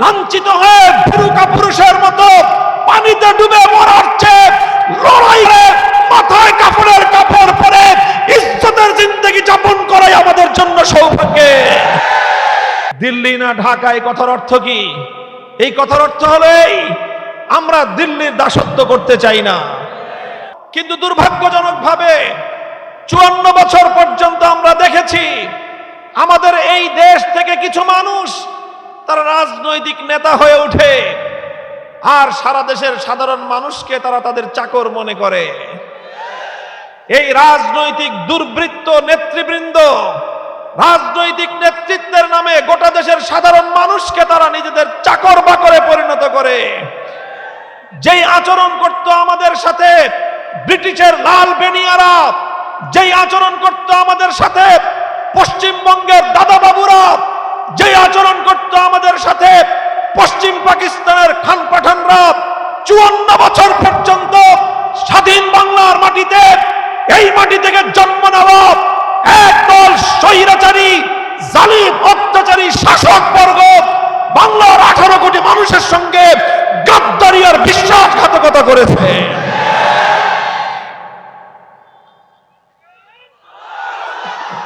লাঞ্ছিত হয়ে ভুরুকা পুরুষের মতো পানিতে ডুবে মরার চেয়ে লড়াই মাথায় কাপড়ের কাপড় পরে ইজ্জতের জিন্দগি যাপন করাই আমাদের জন্য সৌভাগ্যে। দিল্লি না ঢাকা, এই কথার অর্থ কি? এই কথার অর্থ হলো এই, আমরা দিল্লির দাসত্ব করতে চাই না। কিন্তু দুর্ভাগ্যজনক ভাবে চুয়ান্ন বছর পর্যন্ত আমরা দেখেছি, আমাদের এই দেশ থেকে কিছু মানুষ তারা রাজনৈতিক নেতা হয়ে ওঠে। আর সারা দেশের সাধারণ মানুষকে তারা তাদের চাকর মনে করে। এই রাজনৈতিক দুর্বৃত্ত নেতৃবৃন্দ রাজনৈতিক নেতৃত্বের নামে গোটা দেশের সাধারণ মানুষকে তারা নিজেদের চাকর বাকরে পরিণত করে। যেই আচরণ করত আমাদের সাথে ব্রিটিশের লাল বেনিয়ারা, যেই আচরণ করত আমাদের সাথে পশ্চিমবঙ্গের দাদা বাবুরা যেই আচরণ করত সাথে পশ্চিম পাকিস্তানের খান পাঠানরা চুয়ান্ন বছর পর্যন্ত স্বাধীন বাংলার মাটিতে, এই মাটি থেকে জন্ম নেওয়া একদল স্বৈরাচারী, জালিম, অত্যাচারী শাসক বর্গ বাংলার আঠারো কোটি মানুষের সঙ্গে গাদ্দারি বিশ্বাসঘাতকতা করেছে।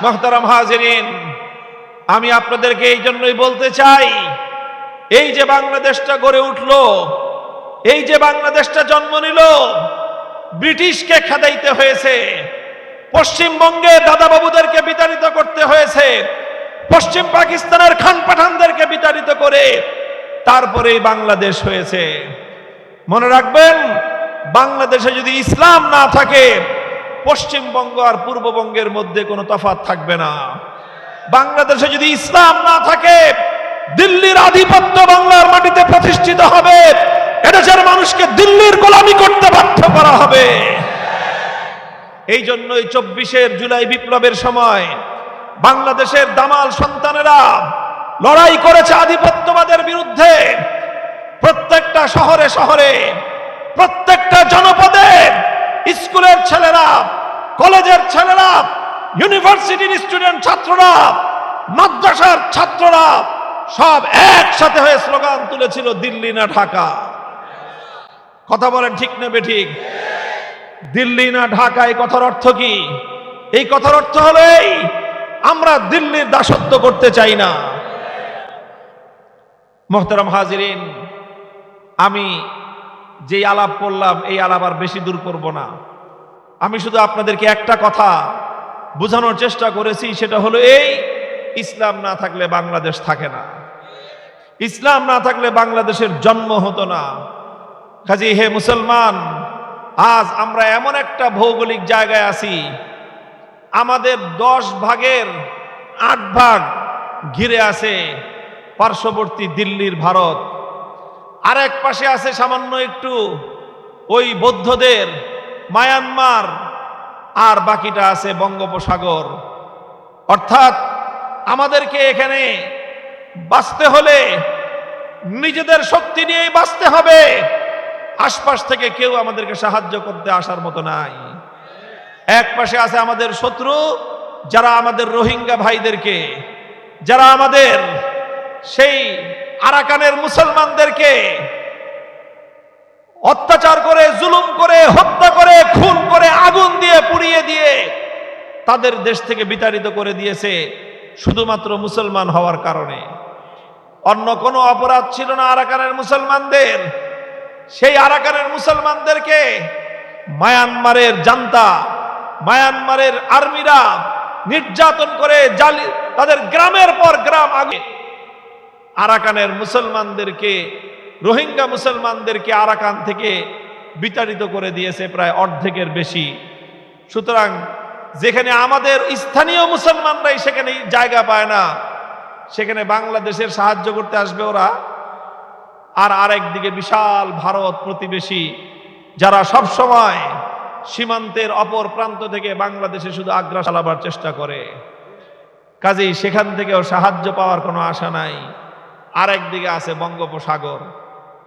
মহতারাম হাজিরিন আমি আপনাদেরকে এই জন্যই বলতে চাই, এই যে বাংলাদেশটা গড়ে উঠল, এই যে বাংলাদেশটা জন্ম নিল, ব্রিটিশকে খেদাইতে হয়েছে, পশ্চিমবঙ্গে দাদাবাবুদেরকে বিতাড়িত করতে হয়েছে, পশ্চিম পাকিস্তানের খান পাঠানদেরকে বিতাড়িত করে তারপরেই বাংলাদেশ হয়েছে। মনে রাখবেন, বাংলাদেশে যদি ইসলাম না থাকে, পশ্চিমবঙ্গ আর পূর্ববঙ্গের মধ্যে কোনো তফাৎ থাকবে না। বাংলাদেশে যদি ইসলাম না থাকে, দিল্লির আধিপত্য বাংলার মাটিতে প্রতিষ্ঠিত হবে। এদেশের মানুষকে দিল্লির গোলামি করতে বাধ্য করা হবে। এই জন্যই চব্বিশের জুলাই বিপ্লবের সময় বাংলাদেশের দামাল সন্তানেরা লড়াই করেছে আধিপত্যবাদের বিরুদ্ধে। প্রত্যেকটা শহরে শহরে, প্রত্যেকটা জনপদে স্কুলের ছেলেরা, কলেজের ছেলেরা, ইউনিভার্সিটির স্টুডেন্ট ছাত্ররা মাদ্রাসার ছাত্ররা সব একসাথে হয়ে স্লোগান তুলেছিল, দিল্লি না ঢাকা। কথা বলেন ঠিক নেবে ঠিক দিল্লি না ঢাকা, এই কথার অর্থ কি? এই কথার অর্থ হলো এই, আমরা দিল্লির দাসত্ব করতে চাই না। মোহতারাম হাজিরিন, আমি যে আলাপ করলাম, এই আলাপ আর বেশি দূর করব না। আমি শুধু আপনাদেরকে একটা কথা বোঝানোর চেষ্টা করেছি, সেটা হলো এই ইসলাম না থাকলে বাংলাদেশ থাকে না। ইসলাম না থাকলে বাংলাদেশের জন্ম হতো না। কাজী, হে মুসলমান, আজ আমরা এমন একটা ভৌগোলিক জায়গায় আছি, আমাদের দশ ভাগের আট ভাগ ঘিরে আছে পার্শ্ববর্তী দিল্লির ভারত। আরেক পাশে আছে সামান্য একটু ওই বৌদ্ধদের মায়ানমার, আর বাকিটা আছে বঙ্গোপসাগর। অর্থাৎ আমাদেরকে এখানে বাঁচতে হলে নিজেদের শক্তি নিয়েই বাঁচতে হবে। আশপাশ থেকে কেউ আমাদেরকে সাহায্য করতে আসার মতো নাই। এক পাশে আছে আমাদের শত্রু, যারা আমাদের রোহিঙ্গা ভাইদেরকে, যারা আমাদের সেই আরাকানের মুসলমানদেরকে অত্যাচার করে, জুলুম করে, হত্যা করে, খুন করে, আগুন দিয়ে পুড়িয়ে দিয়ে তাদের দেশ থেকে বিতাড়িত করে দিয়েছে। শুধুমাত্র মুসলমান হওয়ার কারণে। অন্য কোনো অপরাধ ছিল না আরাকানের মুসলমানদের। সেই আরাকানের মুসলমানদেরকে মায়ানমারের জান্তা, মায়ানমারের আর্মিরা নির্যাতন করে জালি, তাদের গ্রামের পর গ্রাম আগে। আরাকানের মুসলমানদেরকে, রোহিঙ্গা মুসলমানদেরকে আরাকান থেকে বিতাড়িত করে দিয়েছে প্রায় অর্ধেকের বেশি। সুতরাং যেখানে আমাদের স্থানীয় মুসলমানরাই সেখানে জায়গা পায় না, সেখানে বাংলাদেশের সাহায্য করতে আসবে ওরা। আর আরেক দিকে বিশাল ভারত প্রতিবেশী, যারা সব সময় সীমান্তের অপর প্রান্ত থেকে বাংলাদেশে শুধু আগ্রা চালাবার চেষ্টা করে। কাজেই সেখান থেকেও সাহায্য পাওয়ার কোনো আশা নাই। আরেক দিকে আছে বঙ্গোপসাগর।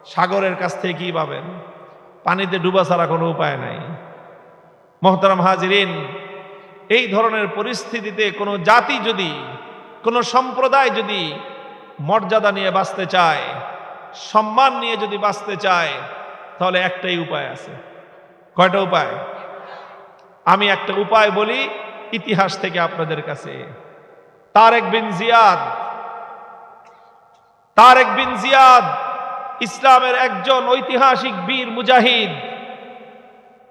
সাগরের কাছ থেকে কি পাবেন? পানিতে ডুবা ছাড়া কোনো উপায় নাই। মোহতারাম হাজিরিন এই ধরনের পরিস্থিতিতে কোনো জাতি যদি, কোনো সম্প্রদায় যদি মর্যাদা নিয়ে বাঁচতে চায়, সম্মান নিয়ে যদি বাঁচতে চায়, তাহলে একটাই উপায় আছে। কয়টা উপায়? আমি একটা উপায় বলি ইতিহাস থেকে আপনাদের কাছে। তারেক বিন জিয়াদ, তারেক বিন জিয়াদ ইসলামের একজন ঐতিহাসিক বীর মুজাহিদ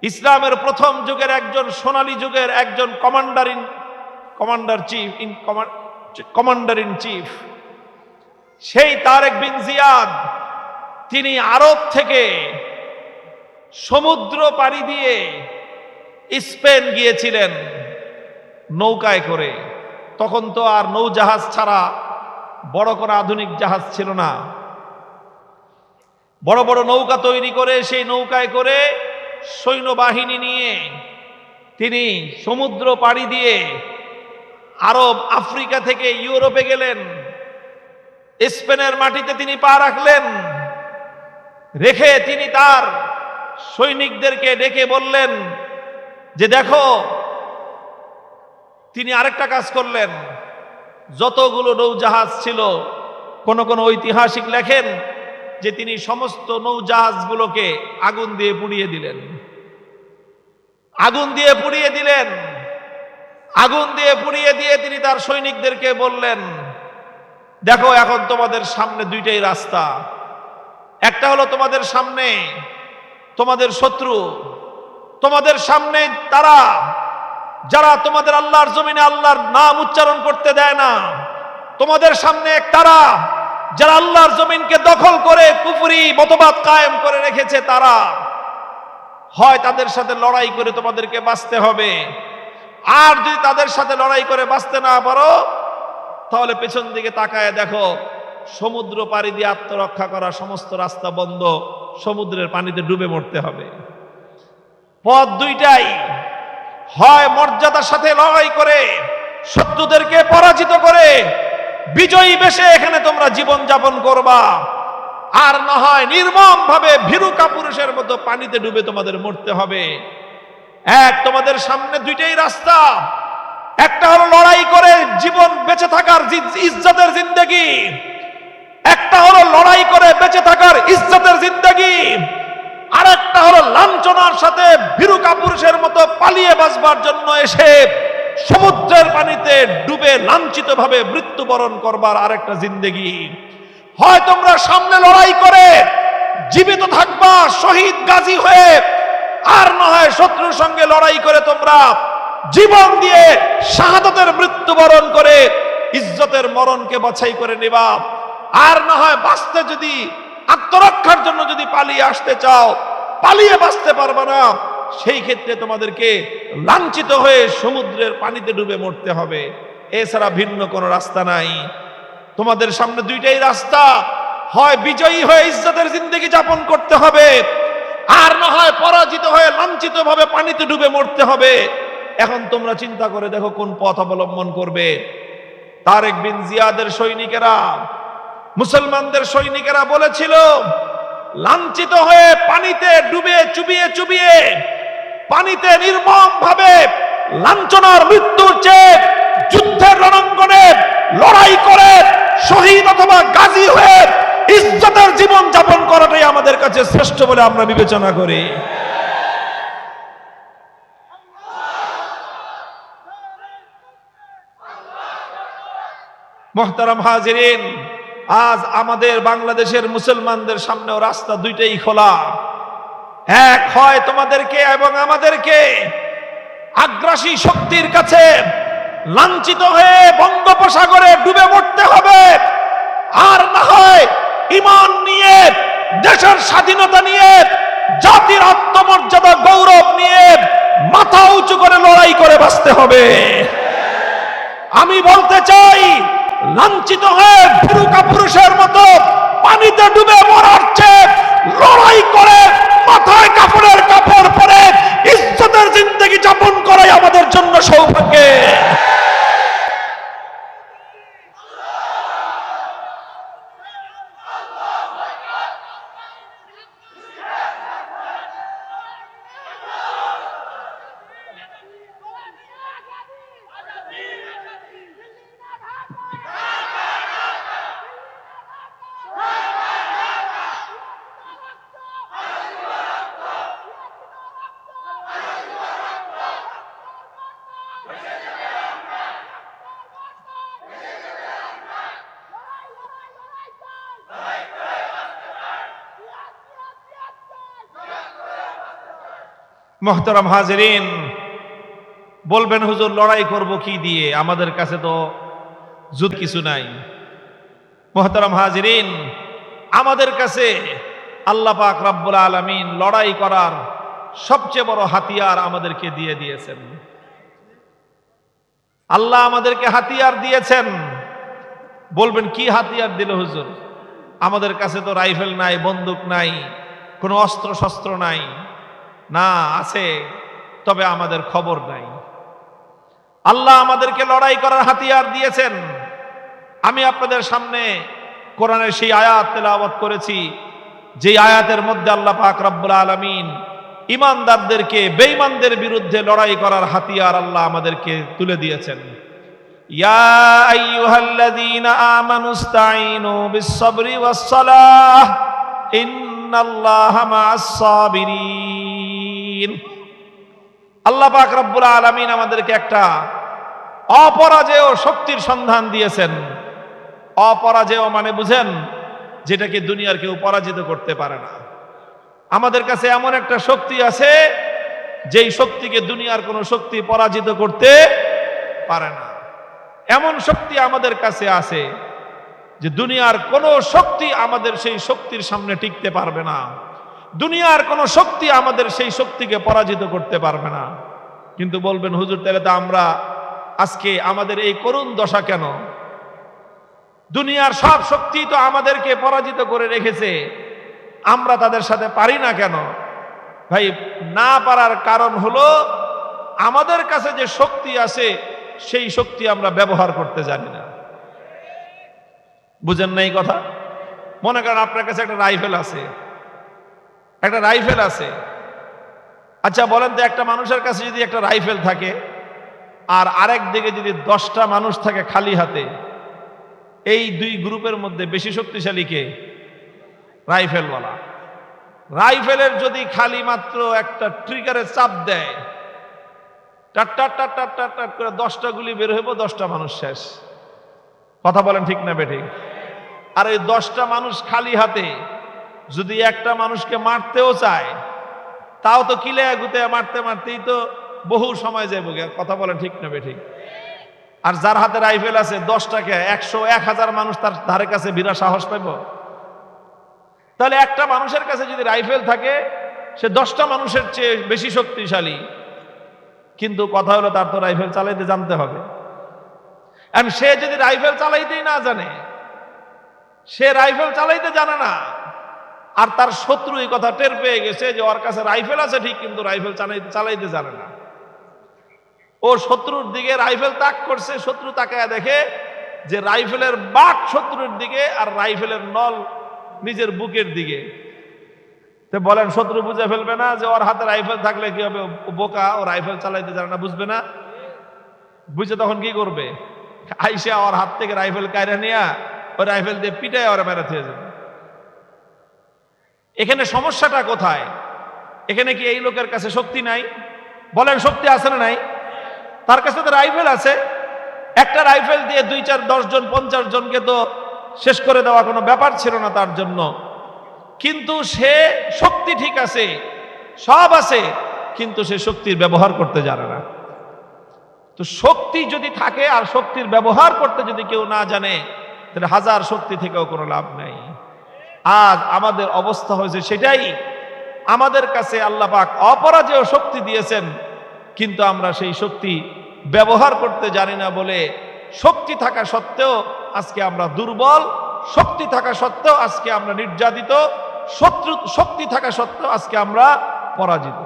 ইসলামের প্রথম যুগের একজন সোনালী যুগের একজন commander in commander chief, in commander in chief, সেই তারেক বিন জিয়াদ, তিনি আরব থেকে সমুদ্র পাড়ি দিয়ে স্পেন গিয়েছিলেন নৌকায় করে। তখন তো আর নৌজাহাজ ছাড়া বড় কোনো আধুনিক জাহাজ ছিল না। বড় বড় নৌকা তৈরি করে সেই নৌকায় করে সৈন্যবাহিনী নিয়ে তিনি সমুদ্র পাড়ি দিয়ে আরব আফ্রিকা থেকে ইউরোপে গেলেন। স্পেনের মাটিতে তিনি পা রাখলেন। রেখে তিনি তার সৈনিকদেরকে ডেকে বললেন যে, দেখো, তিনি আরেকটা কাজ করলেন। যতগুলো নৌজাহাজ ছিল, কোন কোন ঐতিহাসিক লেখেন যে তিনি সমস্ত নৌজাহাজগুলোকে আগুন দিয়ে পুড়িয়ে দিলেন। আগুন দিয়ে পুড়িয়ে দিলেন। আগুন দিয়ে পুড়িয়ে দিয়ে তিনি তার সৈনিকদেরকে বললেন, দেখো, এখন তোমাদের সামনে দুইটাই রাস্তা। একটা হলো তোমাদের সামনে তোমাদের শত্রু, তোমাদের সামনে তারা, যারা তোমাদের আল্লাহর জমিনে আল্লাহর নাম উচ্চারণ করতে দেয় না। তোমাদের সামনে তারা যারা আল্লাহর জমিনকে দখল করে কুফরি, মতবাদ কায়েম করে রেখেছে, তারা হয় তাদের সাথে লড়াই করে তোমাদেরকে বাঁচতে হবে। আর যদি তাদের সাথে লড়াই করে বাঁচতে না পারো, তাহলে পেছন দিকে তাকায় দেখো, সমুদ্র পাড়ি দিয়ে আত্মরক্ষা করা সমস্ত রাস্তা বন্ধ, সমুদ্রের পানিতে ডুবে মরতে হবে। পথ দুইটাই হয় মর্যাদার সাথে লড়াই করে, শত্রুদেরকে পরাজিত করে বিজয়ী বেশে এখানে তোমরা জীবন যাপন করবা। আর না হয় নির্মম ভাবে ভীরু কাপুরুষের মতো পানিতে ডুবে তোমাদের মরতে হবে। এক, তোমাদের সামনে দুইটাই রাস্তা। একটা হলো লড়াই করে জীবন বেঁচে থাকার ইজ্জতের জিন্দগি। একটা হলো লড়াই করে বেঁচে থাকার ইজ্জতের জিন্দগি। আর একটা হলো লাঞ্ছনার সাথে ভীরু কাপুরুষের মতো পালিয়ে বাঁচবার জন্য এসে সমুদ্রের পানিতে ডুবে লাঞ্ছিত ভাবে মৃত্যুবরণ করবার আরেকটা জিন্দগি। হয় তোমরা সামনে লড়াই করে, জীবিত থাকবা, শহীদ গাজী হয়ে, আর না হয় শত্রুর সঙ্গে লড়াই করে তোমরা জীবন দিয়ে শাহাদতের মৃত্যুবরণ করে ইজ্জতের মরণকে বাছাই করে নেবা। আর না হয় বাঁচতে যদি, আত্মরক্ষার জন্য যদি পালিয়ে আসতে চাও, পালিয়ে বাঁচতে পারবে না। সেই ক্ষেত্রে তোমাদেরকে লাঞ্ছিত হয়ে সমুদ্রের পানিতে ডুবে মরতে হবে। এছাড়া ভিন্ন কোনো রাস্তা নাই। তোমাদের সামনে দুইটাই রাস্তা। হয় বিজয়ী হয়ে ইজ্জতের জিন্দগি যাপন করতে হবে, আর না হয় পরাজিত হয়ে লাঞ্ছিত ভাবে পানিতে ডুবে মরতে হবে। এখন তোমরা চিন্তা করে দেখো কোন পথ অবলম্বন করবে। তারেক বিন জিয়াদের সৈনিকেরা, মুসলমানদের সৈনিকেরা বলেছিল, লাঞ্ছিত হয়ে পানিতে ডুবে, চুবিয়ে চুবিয়ে পানিতে নির্মম ভাবে লাঞ্ছনার মৃত্যুর চেয়ে যুদ্ধের রণাঙ্গনে লড়াই করে শহীদ অথবা গাজী হয়ে ইজ্জতের জীবন যাপন করাটাই আমাদের কাছে শ্রেষ্ঠ বলে আমরা বিবেচনা করি। মোহতারাম হাজিরিন, আজ আমাদের বাংলাদেশের মুসলমানদের সামনেও রাস্তা দুইটাই খোলা। এক হয় তোমাদেরকে এবং আমাদেরকে আগ্রাসী শক্তির কাছে লাঞ্ছিত হয়ে বঙ্গোপসাগরে ডুবে মরতে হবে। আর না হয় ইমান নিয়ে, দেশের স্বাধীনতা নিয়ে, জাতির আত্মমর্যাদা, গৌরব নিয়ে মাথা উঁচু করে লড়াই করে বাঁচতে হবে। আমি বলতে চাই, লাঞ্ছিত হয়ে ভীরু কাপুরুষের মতো পানিতে ডুবে মরার চেয়ে লড়াই করে মাথায় কাপড়ের কাপড় পরে মোহতারাম হাজরিন, বলবেন, হুজুর, লড়াই করব কি দিয়ে? আমাদের কাছে তো যুদ্ধ কিছু নাই। মোহতারাম হাজরিন, আমাদের কাছে আল্লাহ পাক রাব্বুল আলামিন লড়াই করার সবচেয়ে বড় হাতিয়ার আমাদেরকে দিয়ে দিয়েছেন। আল্লাহ আমাদেরকে হাতিয়ার দিয়েছেন। বলবেন, কি হাতিয়ার দিল হুজুর? আমাদের কাছে তো রাইফেল নাই, বন্দুক নাই, কোনো অস্ত্র শস্ত্র নাই। না, আছে, তবে আমাদের খবর নাই। আল্লাহ আমাদেরকে লড়াই করার হাতিয়ার দিয়েছেন। আমি আপনাদের সামনে কোরআনের সেই আয়াত তেলাওয়াত করেছি যে আয়াতের মধ্যে আল্লাহ পাক রব্বুল আলামিন ইমানদারদেরকে বেঈমানদের বিরুদ্ধে লড়াই করার হাতিয়ার আল্লাহ আমাদেরকে তুলে দিয়েছেন। ইয়া আইয়ুহাল্লাযীনা আমানুস্তাঈনু বিস-সাবরি ওয়াস-সালাহ মা'আস-সাবিরিন আল্লাহ পাক রব্বুল আলামিন আমাদেরকে একটা অপরাজেয় শক্তির সন্ধান দিয়েছেন। অপরাজেয় মানে বুঝেন, যেটাকে দুনিয়ার কেউ পরাজিত করতে পারে না। আমাদের কাছে এমন একটা শক্তি আছে, যেই শক্তিকে দুনিয়ার কোনো শক্তি পরাজিত করতে পারে না। এমন শক্তি আমাদের কাছে আছে যে দুনিয়ার কোনো শক্তি আমাদের সেই শক্তির সামনে টিকতে পারবে না। দুনিয়ার কোনো শক্তি আমাদের সেই শক্তিকে পরাজিত করতে পারবে না। কিন্তু বলবেন, হুজুর, তাহলে তো আমরা আজকে আমাদের এই করুণ দশা কেন? দুনিয়ার সব শক্তি তো আমাদেরকে পরাজিত করে রেখেছে। আমরা তাদের সাথে পারি না কেন? ভাই, না পারার কারণ হলো আমাদের কাছে যে শক্তি আছে, সেই শক্তি আমরা ব্যবহার করতে জানি না। বুঝেন না এই কথা? মনে করেন আপনার কাছে একটা রাইফেল আছে। একটা রাইফেল আছে। আচ্ছা বলেন তো একটা মানুষের কাছে যদি একটা রাইফেল থাকে, আর আরেক দিকে যদি দশটা মানুষ থাকে খালি হাতে, এই দুই গ্রুপের মধ্যে বেশি শক্তিশালী কে? রাইফেলওয়ালা। রাইফেলের যদি খালি মাত্র একটা ট্রিগারে চাপ দেয়, টাট টাট টাট টাট টাট টাট করে দশটা গুলি বের হইব, দশটা মানুষ শেষ। কথা বলেন ঠিক না বেঠিক? আর এই দশটা মানুষ খালি হাতে যদি একটা মানুষকে মারতেও চায়, তাও তো কিলে গুতে মারতে মারতেই তো বহু সময় যাইব। কথা বলেন ঠিক না বেঠিক? আর যার হাতে রাইফেল আছে, দশটাকে একশো এক হাজার মানুষ তার ধারে কাছে বিরা সাহস পাইব? তাহলে একটা মানুষের কাছে যদি রাইফেল থাকে, সে দশটা মানুষের চেয়ে বেশি শক্তিশালী। কিন্তু কথা হলো তার তো রাইফেল চালাইতে জানতে হবে। আর সে যদি রাইফেল চালাইতেই না জানে, সে রাইফেল চালাইতে জানে না, আর তার শত্রু এই কথা টের পেয়ে গেছে যে ওর কাছে রাইফেল আছে ঠিক, কিন্তু রাইফেল চালাইতে চালাইতে জানে না। ও শত্রুর দিকে রাইফেল তাক করছে, শত্রু তাকায় দেখে যে রাইফেলের বাট শত্রুর দিকে আর রাইফেলের নল নিজের বুকের দিকে। তো বলেন, শত্রু বুঝে ফেলবে না যে ওর হাতে রাইফেল থাকলে কি হবে? বোকা, ও রাইফেল চালাইতে জানে না, বুঝবে না? বুঝে তখন কি করবে? আইসা ওর হাত থেকে রাইফেল কায়রা নিয়ে ওই রাইফেল দিয়ে পিটায় ওরা বেড়াতে যাবে। এখানে সমস্যাটা কোথায়? এখানে কি এই লোকের কাছে শক্তি নাই? বলেন, শক্তি আছে না নাই? তার কাছে তো রাইফেল আছে। একটা রাইফেল দিয়ে দুই চার দশ জন, পঞ্চাশ জনকে তো শেষ করে দেওয়া কোনো ব্যাপার ছিল না তার জন্য। কিন্তু সে শক্তি ঠিক আছে, সব আছে, কিন্তু সে শক্তির ব্যবহার করতে জানে না। তো শক্তি যদি থাকে আর শক্তির ব্যবহার করতে যদি কেউ না জানে, তাহলে হাজার শক্তি থেকেও কোনো লাভ নাই। আজ আমাদের অবস্থা হয়েছে সেটাই। আমাদের কাছে আল্লাহ পাক অপরাজেয় শক্তি দিয়েছেন, কিন্তু আমরা সেই শক্তি ব্যবহার করতে জানি না বলে শক্তি থাকা সত্ত্বেও আজকে আমরা দুর্বল, শক্তি থাকা সত্ত্বেও আজকে আমরা নির্যাতিত, শত্রু, শক্তি থাকা সত্ত্বেও আজকে আমরা পরাজিত।